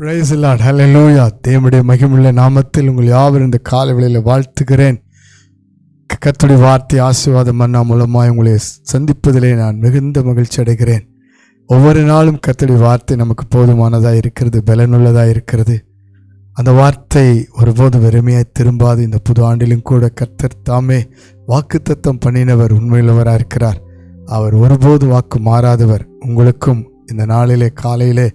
Price இல்லாட் ஹலே லூயா தேவனுடைய மகிமுள்ள நாமத்தில் உங்கள் யாவரும் இந்த காலை வேளையில் வாழ்த்துகிறேன். கத்துடைய வார்த்தை ஆசீர்வாதம் மன்னா மூலமாக உங்களை சந்திப்பதிலே நான் மிகுந்த மகிழ்ச்சி அடைகிறேன். ஒவ்வொரு நாளும் கத்துடைய வார்த்தை நமக்கு போதுமானதாக இருக்கிறது பலனுள்ளதாக இருக்கிறது. அந்த வார்த்தை ஒருபோது வெறுமையாக திரும்பாது. இந்த புது ஆண்டிலும் கூட கர்த்தர் தாமே வாக்குத்தத்தம் பண்ணினவர் உண்மையுள்ளவராக இருக்கிறார். அவர் ஒருபோது வாக்கு மாறாதவர். உங்களுக்கும் இந்த நாளிலே காலையிலே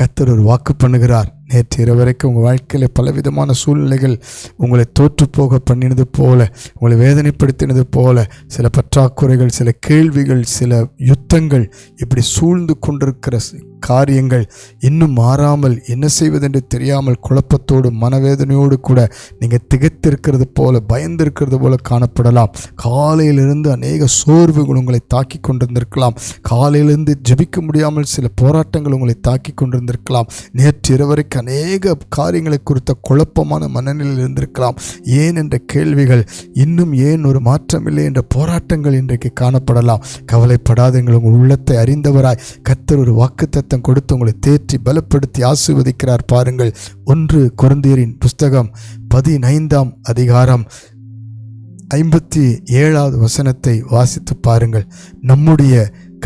கத்தர் ஒரு வாக்கு பண்ணுகிறார். நேற்று இரவு வரைக்கும் உங்கள் வாழ்க்கையில் பலவிதமான சூழ்நிலைகள் உங்களை தோற்றுப்போக பண்ணினது போல உங்களை வேதனைப்படுத்தினது போல சில பற்றாக்குறைகள் சில கேள்விகள் சில யுத்தங்கள் இப்படி சூழ்ந்து கொண்டிருக்கிற காரியங்கள் இன்னும் மாறாமல் என்ன செய்வதென்று தெரியாமல் குழப்பத்தோடு மனவேதனையோடு கூட நீங்கள் திகைத்திருக்கிறது போல பயந்திருக்கிறது போல காணப்படலாம். காலையிலிருந்து அநேக சோர்வுகள் உங்களை தாக்கி கொண்டிருந்திருக்கலாம். காலையிலிருந்து ஜெபிக்க முடியாமல் சில போராட்டங்கள் உங்களை தாக்கி கொண்டிருந்திருக்கலாம். நேற்று இரவரைக்கு அநேக காரியங்களை குறித்த குழப்பமான மனநிலையில் இருந்திருக்கலாம். ஏன் என்ற கேள்விகள் இன்னும் ஏன் ஒரு மாற்றமில்லை என்ற போராட்டங்கள் இன்றைக்கு காணப்படலாம். கவலைப்படாதங்கள் உங்கள் உள்ளத்தை அறிந்தவராய் கத்தர் ஒரு வாக்குத்தத்தம் கொடுத்து உங்களை தேற்றி பலப்படுத்தி ஆசீர்வதிக்கிறார் பாருங்கள். ஒன்று குருந்தியரின் புஸ்தகம் பதினைந்தாம் அதிகாரம் ஐம்பத்தி ஏழாவது வசனத்தை வாசித்து பாருங்கள். நம்முடைய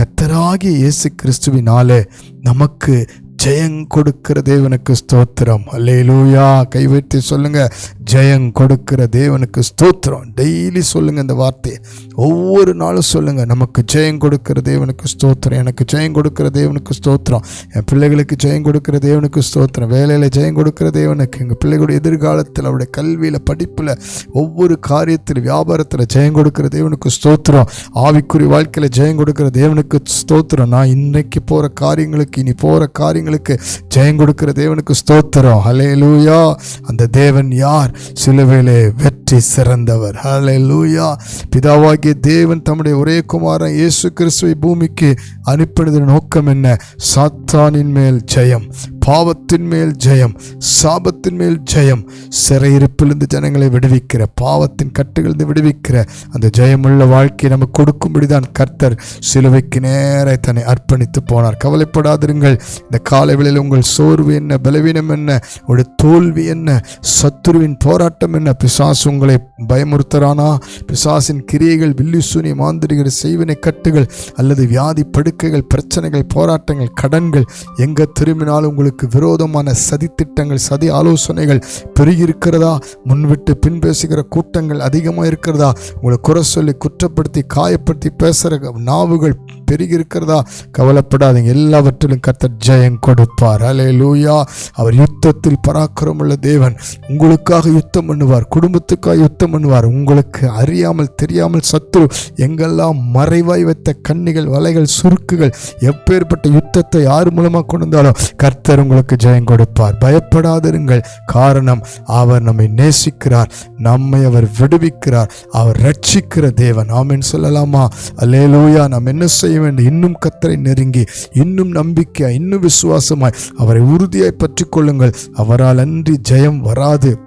கத்தராகிய இயேசு கிறிஸ்துவினாலே நமக்கு ஜெயம் கொடுக்கிற தேவனுக்கு ஸ்தோத்திரம். அல்லேலூயா. கைவிட்டு சொல்லுங்க. ஜெயம் கொடுக்கிற தேவனுக்கு ஸ்தோத்திரம். டெய்லி சொல்லுங்கள் இந்த வார்த்தையை. ஒவ்வொரு நாளும் சொல்லுங்கள் நமக்கு ஜெயம் கொடுக்கிற தேவனுக்கு ஸ்தோத்திரம் எனக்கு ஜெயம் கொடுக்கிற தேவனுக்கு ஸ்தோத்திரம் என் பிள்ளைகளுக்கு ஜெயம் கொடுக்கிற தேவனுக்கு ஸ்தோத்திரம் வேலையில் ஜெயம் கொடுக்கிற தேவனுக்கு எங்கள் பிள்ளைகளுடைய எதிர்காலத்தில் அவருடைய கல்வியில் படிப்பில் ஒவ்வொரு காரியத்தில் வியாபாரத்தில் ஜெயம் கொடுக்கிற தேவனுக்கு ஸ்தோத்திரம் ஆவிக்குறி வாழ்க்கையில் ஜெயம் கொடுக்கிற தேவனுக்கு ஸ்தோத்திரம். நான் இன்னைக்கு போகிற காரியங்களுக்கு இனி போகிற காரியங்களுக்கு ஜெயம் கொடுக்கிற தேவனுக்கு ஸ்தோத்திரம். ஹலே லூயா அந்த தேவன் யார்? சிலுவையிலே வெற்றி சிறந்தவர். ஹலே லூயா பிதாவாகிய தேவன் தம்முடைய ஒரே குமாரன் இயேசு கிறிஸ்துவை பூமிக்கு அனுப்பினதன் நோக்கம் என்ன? சாத்தானின் மேல் ஜெயம். பாவத்தின் மேல் ஜெயம் சாபத்தின் மேல் ஜெயம் சிறையிருப்பிலிருந்து ஜனங்களை விடுவிக்கிற பாவத்தின் கட்டுகளிலிருந்து விடுவிக்கிற அந்த ஜெயமுள்ள வாழ்க்கையை நமக்கு கொடுக்கும்படிதான் கர்த்தர் சிலுவைக்கு நேர தன்னை அர்ப்பணித்து போனார். கவலைப்படாதிருங்கள். இந்த காலை உங்கள் சோர்வு என்ன பலவீனம் என்ன ஒரு தோல்வி என்ன சத்துருவின் போராட்டம் என்ன பிசாசு உங்களை பயமுறுத்தரானா பிசாசின் கிரியைகள் வில்லிசூனி மாந்திரிகள் செய்வினை கட்டுகள் அல்லது வியாதி படுக்கைகள் பிரச்சனைகள் போராட்டங்கள் கடன்கள் எங்கே திரும்பினாலும் உங்களுக்கு விரோதமான சதித்திட்டங்கள் சதி ஆலோசனைகள் பெருகியிருக்கிறதா? முன்விட்டு பின் பேசுகிற கூட்டங்கள் அதிகமாக இருக்கிறதா உங்களை குறை சொல்லி குற்றப்படுத்தி காயப்படுத்தி பேசுகிற நாவுகள் பெருகி இருக்கிறதா கவலைப்படாதீங்க. எல்லாவற்றிலும் கர்த்தர் ஜெயம் கொடுப்பார். அலே லூயா அவர் யுத்தத்தில் பராக்கிரமுள்ள தேவன். உங்களுக்காக யுத்தம் பண்ணுவார். குடும்பத்துக்காக யுத்தம் பண்ணுவார். உங்களுக்கு அறியாமல் தெரியாமல் சத்துரு எங்கெல்லாம் மறைவாய் வைத்த கண்ணிகள் வலைகள் சுருக்குகள் எப்பேற்பட்ட யுத்தத்தை யார் மூலமாக கொண்டு வந்தாலும் கர்த்தர் உங்களுக்கு ஜெயம் கொடுப்பார். பயப்படாதிருங்கள். காரணம் அவர் நம்மை நேசிக்கிறார். நம்மை அவர் விடுவிக்கிறார். அவர் ரட்சிக்கிற தேவன். ஆமின் சொல்லலாமா? அல்லேலூயா. நாம் என்ன செய்ய வேண்டும்? இன்னும் கத்தரை நெருங்கி இன்னும் நம்பிக்கை இன்னும் விசுவாசமாய் அவரை உறுதியாய் பற்றி கொள்ளுங்கள். அவரால் அன்றி ஜெயம் வராது.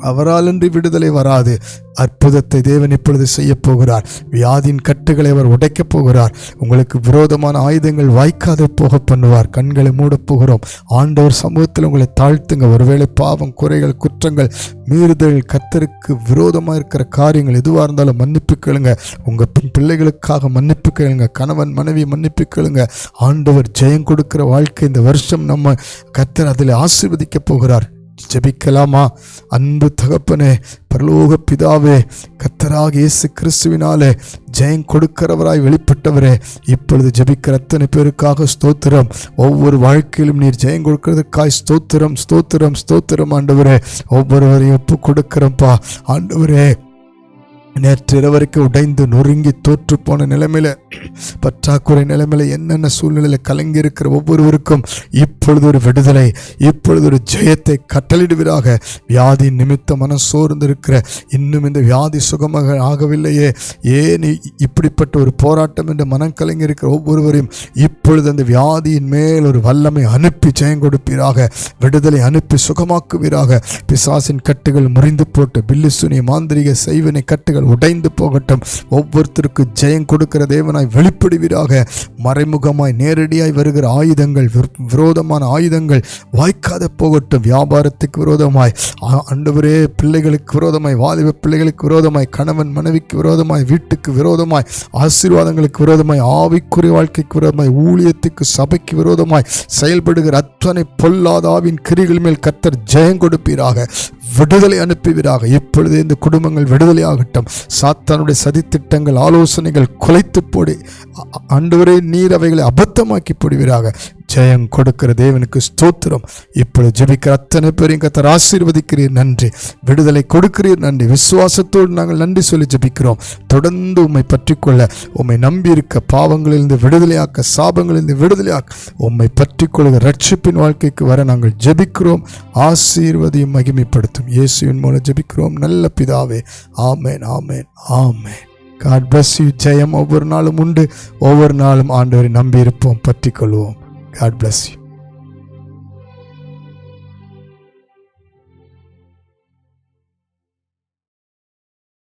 அவரால் விடுதலை வராது. அற்புதத்தை தேவன் இப்பொழுது செய்ய போகிறார். வியாதியின் கட்டுகளை அவர் உடைக்கப் போகிறார். உங்களுக்கு விரோதமான ஆயுதங்கள் வாய்க்காது போக பண்ணுவார். கண்களை மூடப் போகிறோம். ஆண்டவர் சமூகத்தில் உங்களை தாழ்த்துங்க. ஒருவேளை பாவம் குறைகள் குற்றங்கள் மீறுதல் கத்தருக்கு விரோதமாக இருக்கிற காரியங்கள் எதுவாக இருந்தாலும் மன்னிப்பு கேளுங்க. உங்கள் பிள்ளைகளுக்காக மன்னிப்பு கேளுங்க. கணவன் மனைவி மன்னிப்பு கேளுங்க. ஆண்டவர் ஜெயம் கொடுக்கிற வாழ்க்கை இந்த வருஷம் நம்ம கத்தர் அதில் ஆசீர்வதிக்க போகிறார். ஜெபிக்கலாமா? அன்பு தகப்பனே பரலோக பிதாவே கத்தராக இயேசு கிறிஸ்துவினாலே ஜெயம் கொடுக்கிறவராய் வெளிப்பட்டவரே இப்பொழுது ஜெபிக்கிற அத்தனை பேருக்காக ஸ்தோத்திரம். ஒவ்வொரு வாழ்க்கையிலும் நீர் ஜெயம் கொடுக்கிறதுக்காய் ஸ்தோத்திரம் ஸ்தோத்திரம் ஸ்தோத்திரம் ஆண்டவரே. ஒவ்வொருவரையும் ஒப்பு கொடுக்கிறோம்ப்பா ஆண்டவரே நேற்று இரவருக்கு உடைந்து நொறுங்கி தோற்று போன நிலைமையில பற்றாக்குறை நிலைமையில என்னென்ன சூழ்நிலையில கலங்கி இருக்கிற ஒவ்வொருவருக்கும் இப்பொழுது ஒரு விடுதலை இப்பொழுது ஒரு ஜெயத்தை கட்டளிடுவீராக வியாதி நிமித்த மனம் சோர்ந்திருக்கிற இன்னும் இந்த வியாதி சுகமாக ஆகவில்லையே. ஏன் இப்படிப்பட்ட ஒரு போராட்டம் என்று மனம் கலங்கி இருக்கிற ஒவ்வொருவரையும் இப்பொழுது அந்த வியாதியின் மேல் ஒரு வல்லமை அனுப்பி ஜெயம் கொடுப்பீராக. விடுதலை அனுப்பி சுகமாக்குவீராக. பிசாசின் கட்டுகள் முறிந்து போட்டு பில்லு சுனி மாந்திரிக செய்வினை கட்டுகள் உடைந்து போகட்டும். ஒவ்வொருத்தருக்கு ஜெயம் கொடுக்கிற தேவனாய் வெளிப்படுவீராக. மறைமுகமாய் நேரடியாய் வருகிற ஆயுதங்கள் விரோதமான ஆயுதங்கள் வாய்க்காத போகட்டும். வியாபாரத்துக்கு விரோதமாய் ஆ- ஆண்டவரே பிள்ளைகளுக்கு விரோதமாய் வாலிப பிள்ளைகளுக்கு விரோதமாய் கணவன் மனைவிக்கு விரோதமாய் வீட்டுக்கு விரோதமாய் ஆசீர்வாதங்களுக்கு விரோதமாய் ஆவிக்குரிய வாழ்க்கைக்கு விரோதமாய் ஊழியத்துக்கு சபைக்கு விரோதமாய் செயல்படுகிற அத்தனை பொல்லாதாவின் கிரிகள் மேல் கர்த்தர் ஜெயம் கொடுப்பீராக. விடுதலை அனுப்புவீராக. இப்பொழுது இந்த குடும்பங்கள் விடுதலையாகட்டும் சாத்தானுடைய சதித்திட்டங்கள் ஆலோசனைகள் குலைத்து போடி. அன்றுவரே நீர் அவைகளை அபத்தமாக்கி போடுவீராக. ஜெயம் கொடுக்கிற தேவனுக்கு ஸ்தோத்திரம். இப்பொழுது ஜெபிக்கிற அத்தனை பேரையும் கத்தர் ஆசீர்வதிக்கிறீர். நன்றி. விடுதலை கொடுக்கிறீர். நன்றி. விசுவாசத்தோடு நாங்கள் நன்றி சொல்லி ஜெபிக்கிறோம். தொடர்ந்து உம்மை பற்றிக்கொள்ள உம்மை நம்பியிருக்க பாவங்களிலிருந்து விடுதலையாக்க சாபங்களிலிருந்து விடுதலையாக்க உம்மை பற்றிக்கொள்கிற ரட்சிப்பின் வாழ்க்கைக்கு வர நாங்கள் ஜெபிக்கிறோம். ஆசீர்வதியும் மகிமைப்படுத்தும். இயேசுவின் மூலம் ஜெபிக்கிறோம். நல்ல பிதாவே ஆமேன் ஆமேன் ஆமேன். காட் பஸ் யூ ஜெயம் ஒவ்வொரு நாளும் உண்டு. ஒவ்வொரு நாளும் ஆண்டவரை நம்பியிருப்போம். பற்றிக்கொள்வோம். God bless you